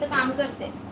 इथं काम करते.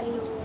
salud.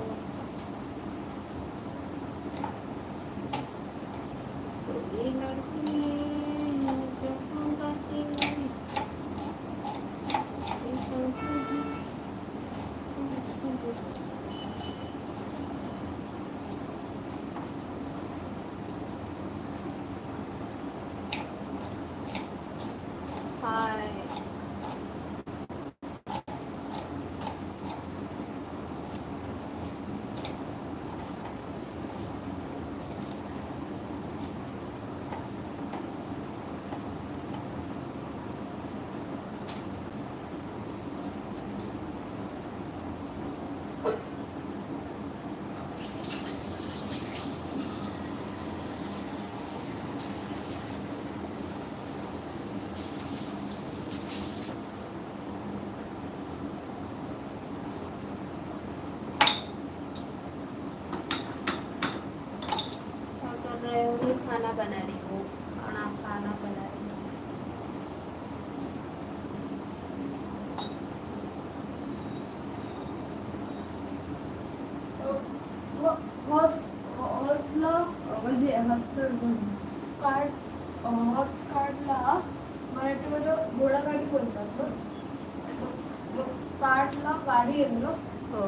कार्डला गाडी ना? हो.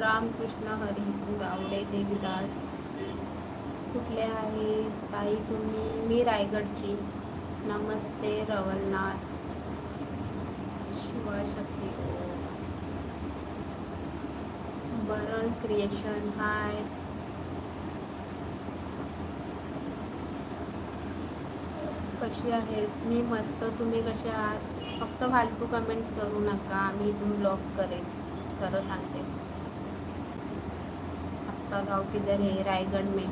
रामकृष्ण हरी गावडे देवीदास. कुठले आहे? ताई तुम्ही मी रायगडची. नमस्ते रवलनाथ. शिवशक्ती बरण क्रिएशन हाय. कशी आहेस? मी मस्त. तुम्ही कसे आहात? फक्त फालतू कमेंट्स करू नका मी इथून ब्लॉक करेन. खरं सांगते. आपका गाव किधर है रायगड में.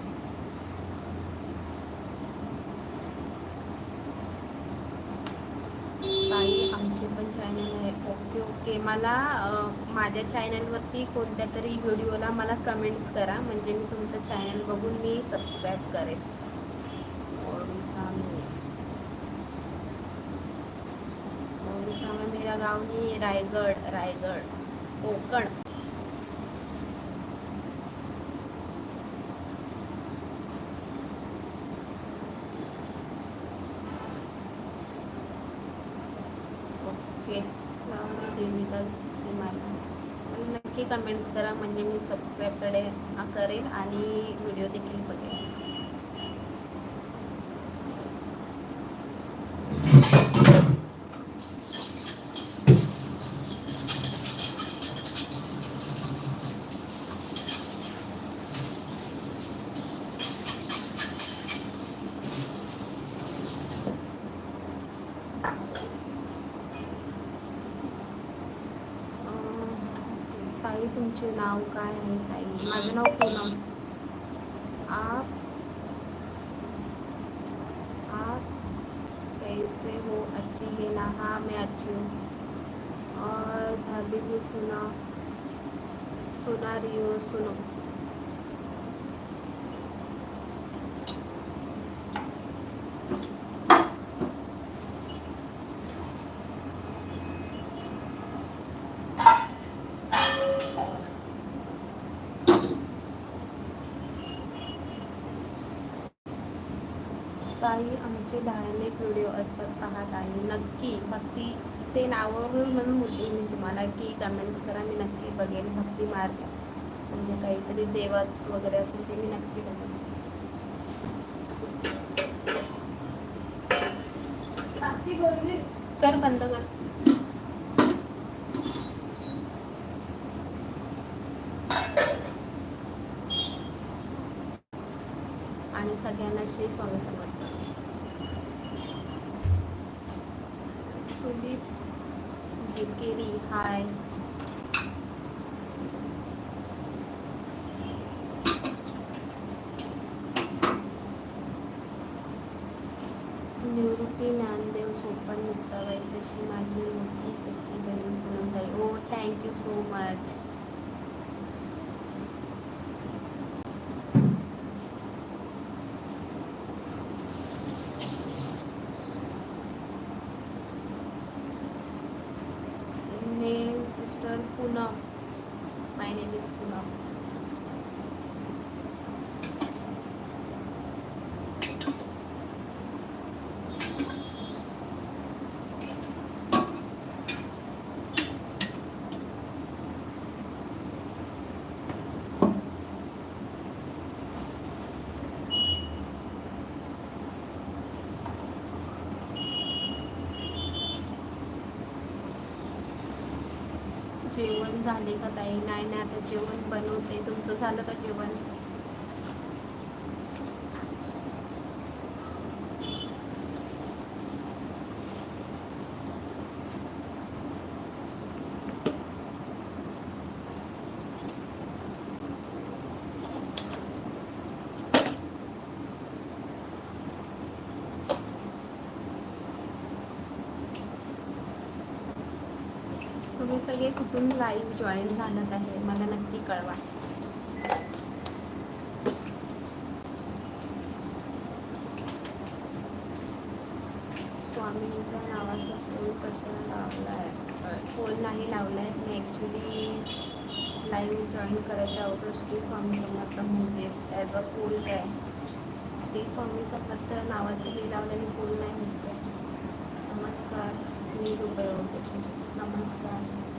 ताई आमचे पण चॅनल आहे. ओके ओके मला माझ्या चॅनलवरती कोणत्या तरी व्हिडिओला मला कमेंट्स करा. म्हणजे मी तुमचं चॅनल बघून मी सबस्क्राईब करेन ओडिशा में ओडिशा मेरा गाव ही रायगड रायगड कोकण. ओके. लावणी मला नक्की कमेंट्स करा म्हणजे मी सबस्क्राईबकडे करेल आणि व्हिडिओ देखील बघेल अं, ताई तुमचे नाव काय आहे ताई? माझं नाव पूनम. आप आप, कैसे हो? अच्छी है ना हाँ मैं अच्छी हूँ। और भाभी जी, सुना सुना रही हो, सुनो। ताई आमचे धार्मिक व्हिडिओ असतात पाहत आहे नक्की भक्ती ते नावावरून म्हणून बोलली मी तुम्हाला की कमेंट्स करा मी नक्की बघेन. भक्ती मार्ग. म्हणजे काहीतरी देवाच वगैरे असेल ते मी नक्की बघेन. कर बंद कर. आणि सगळ्यांना श्री स्वामी समर्थ. गिरगिरी हाय निवृत्ती ज्ञानदेव सोपन मुक्ताबाई तशी माझी मोठी सखी बहीण पूनमताई ओ थँक्यू सो मच झाले का ताई? नाही नाही आता जेवण बनवते. तुमचं झालं का जेवण? तुम्ही सगळे कुठून लाईव्ह जॉईन झालत आहे. मला नक्की कळवा. स्वामींच्या नावाचा फोन कशाला लावला आहे फोन नाही लावला आहे मी ॲक्च्युली लाईव्ह जॉईन करायच्या अगोदर श्री स्वामी समर्थ म्हणते ॲज अ पोल काय श्री स्वामी समर्थ नावाचं हे लावल्याने पोल नाही म्हणते नमस्कार. मी रुपये this guy.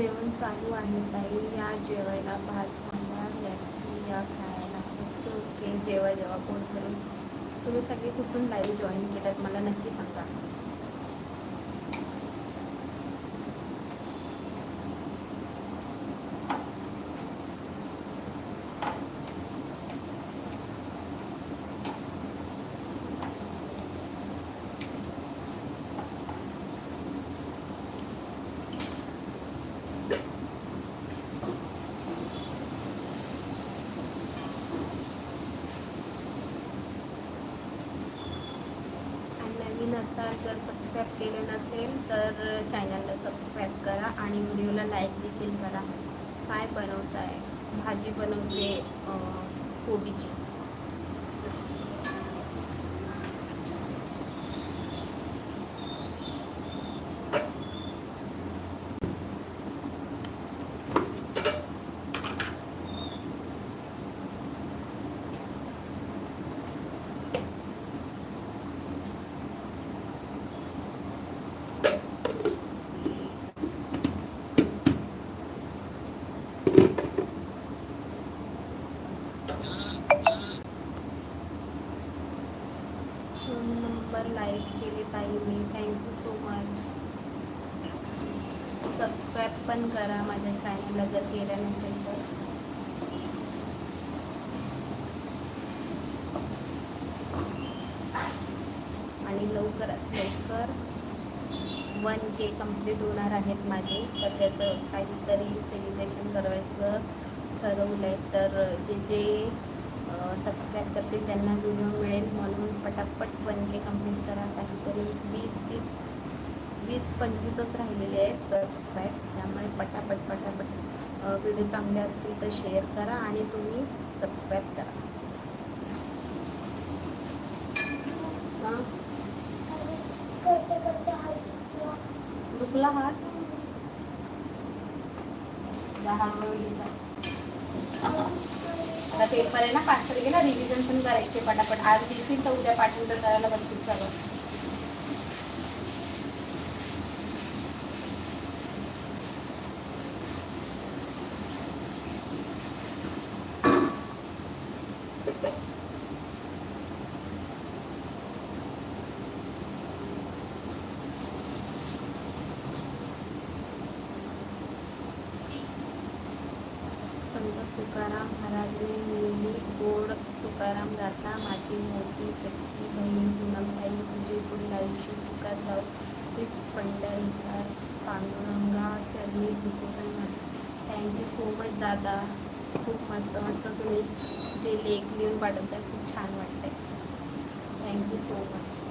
जेवण चालू आहे ताई. या जेवायला भात सांबार लॅक्सी या खायला ओके ओके. जेवा जेवा पोट करून तुम्ही सगळे कुठून लाईव्ह जॉईन केलात? मला नक्की सांगा आणि नवीन असाल जर सबस्क्राईब केलं नसेल तर चॅनलला सबस्क्राईब करा आणि व्हिडिओला लाईक देखील करा. काय आहे भाजी बनवते अं, कोबीची दोन नंबर लाईक केले ताई मी thank you so much subscribe पण करा माझ्या चॅनलला जर केलं नसेल तर. आणि लवकरात लवकर वन के कंप्लीट होणार आहेत माझे तर त्याचं काहीतरी सेलिब्रेशन करायचं ठरवलं आहे तर जे जे सबस्क्राईब करतील त्यांना व्हिडिओ मिळेल म्हणून पटापट वन के कंप्लीट करा. काहीतरी वीस तीस वीस पंचवीसच राहिलेले आहेत सबस्क्राईब त्यामुळे पटापट पटापट व्हिडिओ चांगले असतील तर शेअर करा आणि तुम्ही सबस्क्राईब करा. दुखला हात. दहा आता पेपर आहे ना पाच तारखेला रिव्हिजन पण करायचे पटापट. आज दिवशी तर उद्या पाठवून तर करायला बसतील सगळं. पंढरीचा पांडुरंगा चरणी पण थँक्यू सो मच दादा. खूप मस्त मस्त तुम्ही जे लेख लिहून पाठवताय खूप छान वाटतंय. Thank you so much.